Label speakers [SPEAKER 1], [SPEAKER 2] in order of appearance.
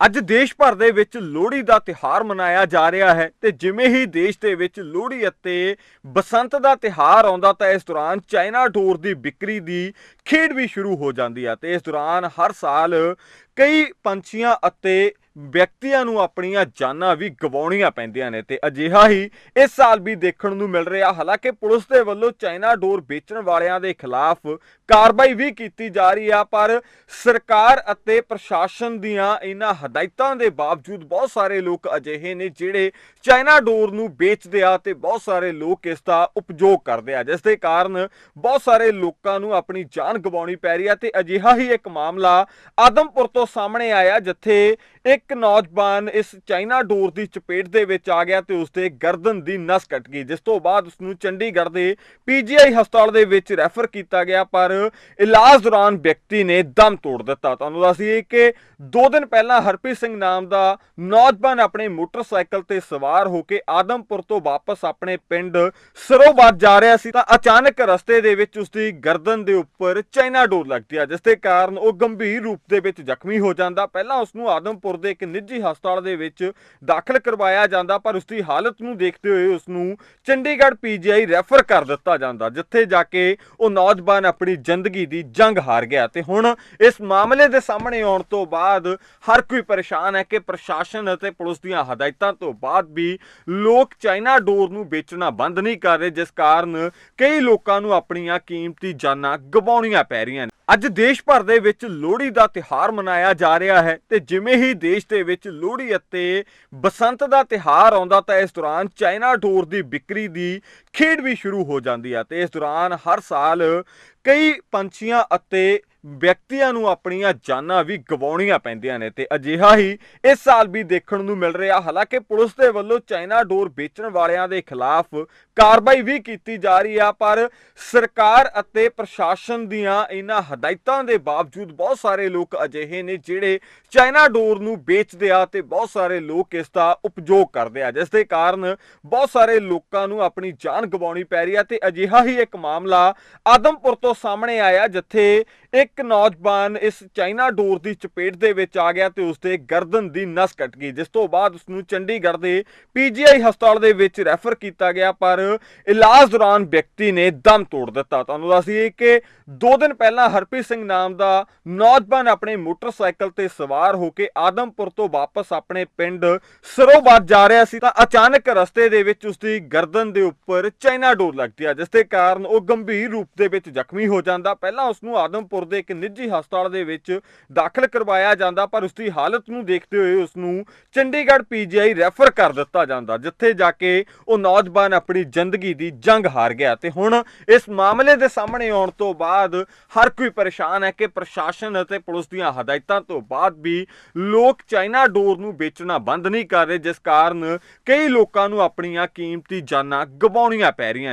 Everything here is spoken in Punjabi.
[SPEAKER 1] ਅੱਜ ਦੇਸ਼ ਭਰ ਦੇ ਵਿੱਚ ਲੋਹੜੀ ਦਾ ਤਿਹਾਰ ਮਨਾਇਆ ਜਾ ਰਿਹਾ ਹੈ ਤੇ ਜਿਵੇਂ ਹੀ ਦੇਸ਼ ਦੇ ਵਿੱਚ ਲੋਹੜੀ ਅਤੇ ਬਸੰਤ ਦਾ ਤਿਹਾਰ ਆਉਂਦਾ ਤਾਂ ਇਸ ਦੌਰਾਨ ਚਾਈਨਾ ਡੋਰ ਦੀ ਵਿਕਰੀ ਦੀ ਖੇਡ ਵੀ ਸ਼ੁਰੂ ਹੋ ਜਾਂਦੀ ਹੈ ਤੇ ਇਸ ਦੌਰਾਨ ਹਰ ਸਾਲ ਕਈ ਪੰਛੀਆਂ ਅਤੇ ਵਿਅਕਤੀਆਂ ਨੂੰ ਆਪਣੀਆਂ ਜਾਨਾਂ ਵੀ ਗਵਾਉਣੀਆਂ ਪੈਂਦੀਆਂ ਨੇ ਤੇ ਅਜਿਹਾ ਹੀ ਇਸ ਸਾਲ ਵੀ ਦੇਖਣ ਨੂੰ ਮਿਲ ਰਿਹਾ। ਹਾਲਾਂਕਿ ਪੁਲਿਸ ਦੇ ਵੱਲੋਂ ਚਾਈਨਾ ਡੋਰ ਵੇਚਣ ਵਾਲਿਆਂ ਦੇ ਖਿਲਾਫ ਕਾਰਵਾਈ ਵੀ ਕੀਤੀ ਜਾ ਰਹੀ ਆ, ਪਰ ਸਰਕਾਰ ਅਤੇ ਪ੍ਰਸ਼ਾਸਨ ਦੀਆਂ ਇਹਨਾਂ ਹਦਾਇਤਾਂ ਦੇ ਬਾਵਜੂਦ ਬਹੁਤ ਸਾਰੇ ਲੋਕ ਅਜਿਹੇ ਨੇ ਜਿਹੜੇ ਚਾਈਨਾ ਡੋਰ ਨੂੰ ਵੇਚਦੇ ਆ ਤੇ ਬਹੁਤ ਸਾਰੇ ਲੋਕ ਇਸ ਦਾ ਉਪਯੋਗ ਕਰਦੇ ਆ, ਜਿਸ ਦੇ ਕਾਰਨ ਬਹੁਤ ਸਾਰੇ ਲੋਕਾਂ ਨੂੰ ਆਪਣੀ ਜਾਨ ਗਵਾਉਣੀ ਪੈ ਰਹੀ ਆ ਤੇ ਅਜਿਹਾ ਹੀ ਇੱਕ ਮਾਮਲਾ ਆਦਮਪੁਰ ਤੋਂ ਸਾਹਮਣੇ ਆਇਆ, ਜਿੱਥੇ ਇੱਕ ਨੌਜਵਾਨ ਇਸ ਚਾਈਨਾ ਡੋਰ ਦੀ ਚਪੇਟ ਦੇ ਵਿੱਚ ਆ ਗਿਆ ਤੇ ਉਸਦੇ ਗਰਦਨ ਦੀ ਨਸ ਕੱਟ ਗਈ, ਜਿਸ ਤੋਂ ਬਾਅਦ ਉਸ ਨੂੰ ਚੰਡੀਗੜ੍ਹ ਦੇ ਪੀਜੀਆਈ ਹਸਪਤਾਲ ਦੇ ਵਿੱਚ ਰੈਫਰ ਕੀਤਾ ਗਿਆ, ਪਰ ਇਲਾਜ ਦੌਰਾਨ ਵਿਅਕਤੀ ਨੇ ਦਮ ਤੋੜ ਦਿੱਤਾ। ਤੁਹਾਨੂੰ ਦੱਸ ਕਿ 2 ਦਿਨ ਪਹਿਲਾਂ ਹਰਪ੍ਰੀਤ ਸਿੰਘ ਨਾਮ ਦਾ ਨੌਜਵਾਨ ਆਪਣੇ ਮੋਟਰਸਾਈਕਲ ਤੇ ਸਵਾਰ ਹੋ ਕੇ ਆਦਮਪੁਰ ਤੋਂ ਵਾਪਸ ਆਪਣੇ ਪਿੰਡ ਸਰੋਬਾਦ ਜਾ ਰਿਹਾ ਸੀ, ਤਾਂ ਅਚਾਨਕ ਰਸਤੇ ਦੇ ਵਿੱਚ ਉਸਦੀ ਗਰਦਨ ਦੇ ਉੱਪਰ ਚਾਈਨਾ ਡੋਰ ਲੱਗਦੀ ਆ, ਜਿਸ ਦੇ ਕਾਰਨ ਉਹ ਗੰਭੀਰ ਰੂਪ ਦੇ ਵਿੱਚ ਜ਼ਖਮੀ ਹੋ ਜਾਂਦਾ। ਪਹਿਲਾਂ ਉਸ ਨੂੰ ਆਦਮਪੁਰ ਦੇ ਇੱਕ ਨਿੱਜੀ ਹਸਪਤਾਲ ਦੇ ਵਿੱਚ ਦਾਖਲ ਕਰਵਾਇਆ ਜਾਂਦਾ, ਪਰ ਉਸ ਦੀ ਹਾਲਤ ਨੂੰ ਦੇਖਦੇ ਹੋਏ ਉਸ ਨੂੰ ਚੰਡੀਗੜ੍ਹ ਪੀਜੀਆਈ ਰੈਫਰ ਕਰ ਦਿੱਤਾ ਜਾਂਦਾ, ਜਿੱਥੇ ਜਾ ਕੇ ਉਹ ਨੌਜਵਾਨ ਆਪਣੀ ਜ਼ਿੰਦਗੀ ਦੀ ਜੰਗ ਹਾਰ ਗਿਆ। ਤੇ ਹੁਣ ਇਸ ਮਾਮਲੇ ਦੇ ਸਾਹਮਣੇ ਆਉਣ ਤੋਂ ਬਾਅਦ ਹਰ ਕੋਈ ਪਰੇਸ਼ਾਨ ਹੈ ਕਿ ਪ੍ਰਸ਼ਾਸਨ ਅਤੇ ਪੁਲਿਸ ਦੀਆਂ ਹਦਾਇਤਾਂ ਤੋਂ ਬਾਅਦ ਵੀ ਲੋਕ ਚਾਈਨਾ ਡੋਰ ਨੂੰ ਵੇਚਣਾ ਬੰਦ ਨਹੀਂ ਕਰ ਰਹੇ, ਜਿਸ ਕਾਰਨ ਕਈ ਲੋਕਾਂ ਨੂੰ ਆਪਣੀਆਂ ਕੀਮਤੀ ਜਾਨਾਂ ਗਵਾਉਣੀਆਂ ਪੈ ਰਹੀਆਂ ਨੇ। ਅੱਜ ਦੇਸ਼ ਭਰ ਦੇ ਵਿੱਚ ਲੋਹੜੀ ਦਾ ਤਿਹਾਰ ਮਨਾਇਆ ਜਾ ਰਿਹਾ ਹੈ ਤੇ ਜਿਵੇਂ ਹੀ ਦੇਸ਼ ਦੇ ਵਿੱਚ ਲੋਹੜੀ ਅਤੇ ਬਸੰਤ ਦਾ ਤਿਹਾਰ ਆਉਂਦਾ ਤਾਂ ਇਸ ਦੌਰਾਨ ਚਾਈਨਾ ਡੋਰ ਦੀ ਵਿਕਰੀ ਦੀ ਖੇਡ ਵੀ ਸ਼ੁਰੂ ਹੋ ਜਾਂਦੀ ਹੈ ਤੇ ਇਸ ਦੌਰਾਨ ਹਰ ਸਾਲ ਕਈ ਪੰਛੀਆਂ ਅਤੇ ਵਿਅਕਤੀਆਂ ਨੂੰ ਆਪਣੀਆਂ ਜਾਨਾਂ ਵੀ ਗਵਾਉਣੀਆਂ ਪੈਂਦੀਆਂ ਨੇ ਤੇ ਅਜਿਹਾ ਹੀ ਇਸ ਸਾਲ ਵੀ ਦੇਖਣ ਨੂੰ ਮਿਲ ਰਿਹਾ ਹਾਲਾਂਕਿ ਪੁਲਿਸ ਦੇ ਵੱਲੋਂ ਚਾਈਨਾ ਡੋਰ ਵੇਚਣ ਵਾਲਿਆਂ ਦੇ ਖਿਲਾਫ ਕਾਰਵਾਈ ਵੀ ਕੀਤੀ ਜਾ ਰਹੀ ਆ, ਪਰ ਸਰਕਾਰ ਅਤੇ ਪ੍ਰਸ਼ਾਸਨ ਦੀਆਂ ਇਹਨਾਂ ਹਦਾਇਤਾਂ ਦੇ ਬਾਵਜੂਦ ਬਹੁਤ ਸਾਰੇ ਲੋਕ ਅਜਿਹੇ ਨੇ ਜਿਹੜੇ ਚਾਈਨਾ ਡੋਰ ਨੂੰ ਵੇਚਦੇ ਆ ਤੇ ਬਹੁਤ ਸਾਰੇ ਲੋਕ ਇਸ ਦਾ ਉਪਯੋਗ ਕਰਦੇ ਆ, ਜਿਸ ਦੇ ਕਾਰਨ ਬਹੁਤ ਸਾਰੇ ਲੋਕਾਂ ਨੂੰ ਆਪਣੀ ਜਾਨ ਗਵਾਉਣੀ ਪੈ ਰਹੀ ਆ ਤੇ ਅਜਿਹਾ ਹੀ ਇੱਕ ਮਾਮਲਾ ਆਦਮਪੁਰ ਤੋਂ ਸਾਹਮਣੇ ਆਇਆ, ਜਿੱਥੇ ਇੱਕ ਨੌਜਵਾਨ ਇਸ ਚਾਈਨਾ ਡੋਰ ਦੀ ਚਪੇਟ ਦੇ ਵਿੱਚ ਆ ਗਿਆ ਤੇ ਉਸਦੇ ਗਰਦਨ ਦੀ ਨਸ ਕੱਟ ਗਈ, ਜਿਸ ਤੋਂ ਬਾਅਦ ਉਸ ਨੂੰ ਚੰਡੀਗੜ੍ਹ ਦੇ ਪੀਜੀਆਈ ਹਸਪਤਾਲ ਦੇ ਵਿੱਚ ਰੈਫਰ ਕੀਤਾ ਗਿਆ, ਪਰ ਇਲਾਜ ਦੌਰਾਨ ਵਿਅਕਤੀ ਨੇ ਦਮ ਤੋੜ ਦਿੱਤਾ। ਤੁਹਾਨੂੰ ਦੱਸ ਦਈਏ ਕਿ 2 ਦਿਨ ਪਹਿਲਾਂ ਹਰਪ੍ਰੀਤ ਸਿੰਘ ਨਾਮ ਦਾ ਨੌਜਵਾਨ ਆਪਣੇ ਮੋਟਰਸਾਈਕਲ ਤੇ ਸਵਾਰ ਹੋ ਕੇ ਆਦਮਪੁਰ ਤੋਂ ਵਾਪਸ ਆਪਣੇ ਪਿੰਡ ਸਰੋਬਾਦ ਜਾ ਰਿਹਾ ਸੀ ਤਾਂ ਅਚਾਨਕ ਰਸਤੇ ਦੇ ਵਿੱਚ ਉਸਦੀ ਗਰਦਨ ਦੇ ਉੱਪਰ ਚਾਈਨਾ ਡੋਰ ਲੱਗਦੀ ਆ, ਜਿਸ ਦੇ ਕਾਰਨ ਉਹ ਗੰਭੀਰ ਰੂਪ ਦੇ ਵਿੱਚ ਜ਼ਖਮੀ ਹੋ ਜਾਂਦਾ। ਪਹਿਲਾਂ ਉਸ ਨੂੰ ਆਦਮਪੁਰ ਦੇ ਇੱਕ ਨਿੱਜੀ ਹਸਪਤਾਲ ਦੇ ਵਿੱਚ ਦਾਖਲ ਕਰਵਾਇਆ ਜਾਂਦਾ, ਪਰ ਉਸ ਦੀ ਹਾਲਤ ਨੂੰ ਦੇਖਦੇ ਹੋਏ ਉਸ ਨੂੰ ਚੰਡੀਗੜ੍ਹ ਪੀਜੀਆਈ ਰੈਫਰ ਕਰ ਦਿੱਤਾ ਜਾਂਦਾ, ਜਿੱਥੇ ਜਾ ਕੇ ਉਹ ਨੌਜਵਾਨ ਆਪਣੀ ਜ਼ਿੰਦਗੀ ਦੀ ਜੰਗ ਹਾਰ ਗਿਆ ਤੇ ਹੁਣ ਇਸ ਮਾਮਲੇ ਦੇ ਸਾਹਮਣੇ ਆਉਣ ਤੋਂ ਬਾਅਦ ਹਰ ਕੋਈ ਪਰੇਸ਼ਾਨ ਹੈ ਕਿ ਪ੍ਰਸ਼ਾਸਨ ਅਤੇ ਪੁਲਿਸ ਦੀਆਂ ਹਦਾਇਤਾਂ ਤੋਂ ਬਾਅਦ ਵੀ ਲੋਕ ਚਾਈਨਾ ਡੋਰ ਨੂੰ ਵੇਚਣਾ ਬੰਦ ਨਹੀਂ ਕਰ ਰਹੇ, ਜਿਸ ਕਾਰਨ ਕਈ ਲੋਕਾਂ ਨੂੰ ਆਪਣੀਆਂ ਕੀਮਤੀ ਜਾਨਾਂ ਗਵਾਉਣੀਆਂ ਪੈ ਰਹੀਆਂ ਨੇ